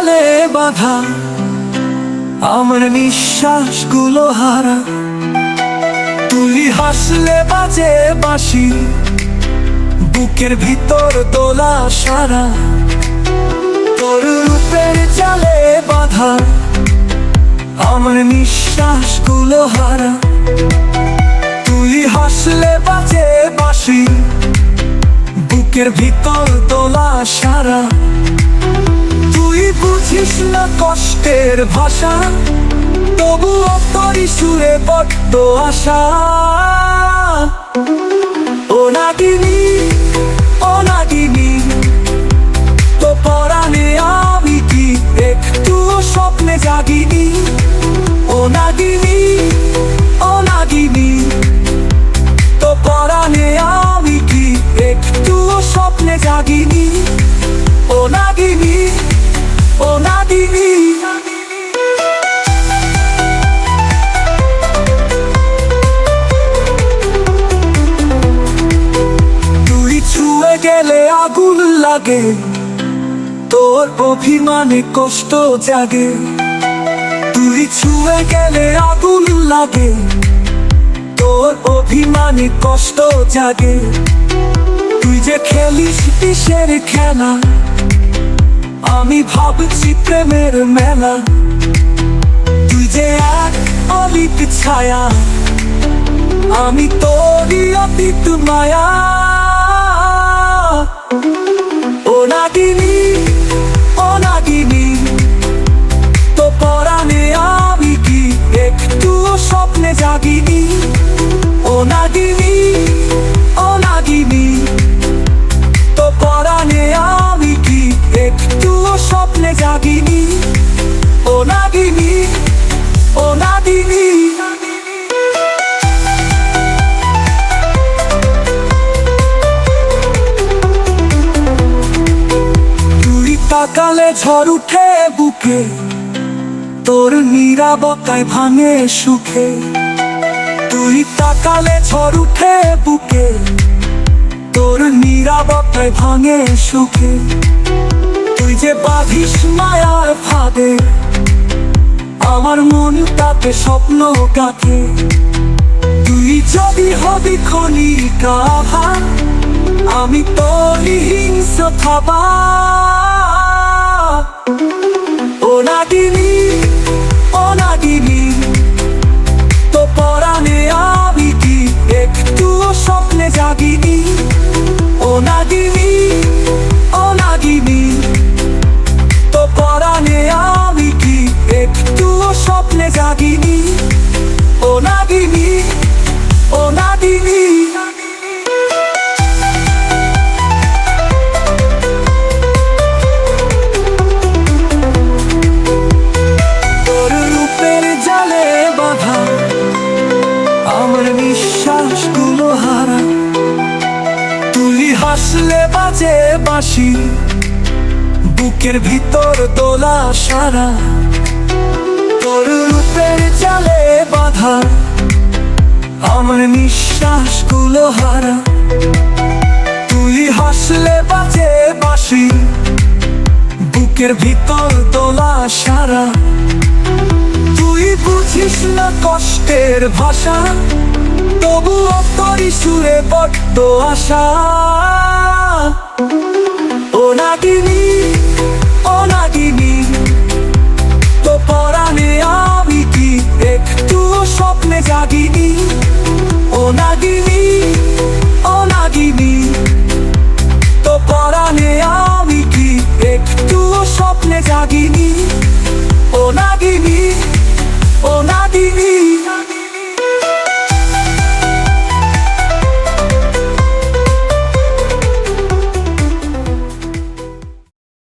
জালে বাঁধা আমার নিঃশ্বাসগুলো হারা। তুই হাসলে বাজে বাসি বুকের ভিতর দোলা সারা। তোর রূপের জালে বাঁধা আমার নিঃশ্বাসগুলো হারা। তুই হাসলে বাজে বাসি বুকের ভিতর দোলা সারা। না কষ্টের ভাষা, তবু তরি সুরে বড্ড আশা। ও নাগিনী ও নাগিনী, তো পরাণে আমি কি একটু স্বপ্নে জাগিনি? লাগে তোর অভিমানে কষ্ট জাগে। তুই ছুঁয়ে গেলে আগুন লাগে। তোর অভিমানে কষ্ট জাগে। তুই যে খেলিস কিসের খেলা? আমি ভাবছি প্রেমের মেলা। তুই যে এক অলিপ ছায়া। আমি তোরই অতীত মায়া। ও নাগিনী তাকালে ঝড় উঠে বুকে, তোর নিরাপত্তায় ভাঙে সুখে। তুই তাকালে ঝড় উঠে বুকে, তোর নিরাপত্তায় ভাঙে সুখে। তুই যে বাঁধিস মায়ার ফাঁদে, আমার মন তাতে স্বপ্ন গাঁথে। তুই যদি হবি খনিকা আভা আমি তোরই হিংস থাবা স্বপ্নে জাগিনি, ও নাগিনী ও নাগিনী। তোর রূপের জালে বাঁধা, আমার নিঃশ্বাসগুলো হারা। হাসলে বাজে বাসি বুকের ভিতর দোলা সারা। তোর রূপের জালে বাঁধা। আমার নিঃশ্বাসগুলো হারা। তুই হাসলে বাজে বাসি বুকের ভিতর দোলা সারা। তুই বুঝিস না কষ্টের ভাষা। তবু তোরই সুরে বড্ড আশা। ও নাগিনী নাগিনী ও নাগিনী ও নাগিনী।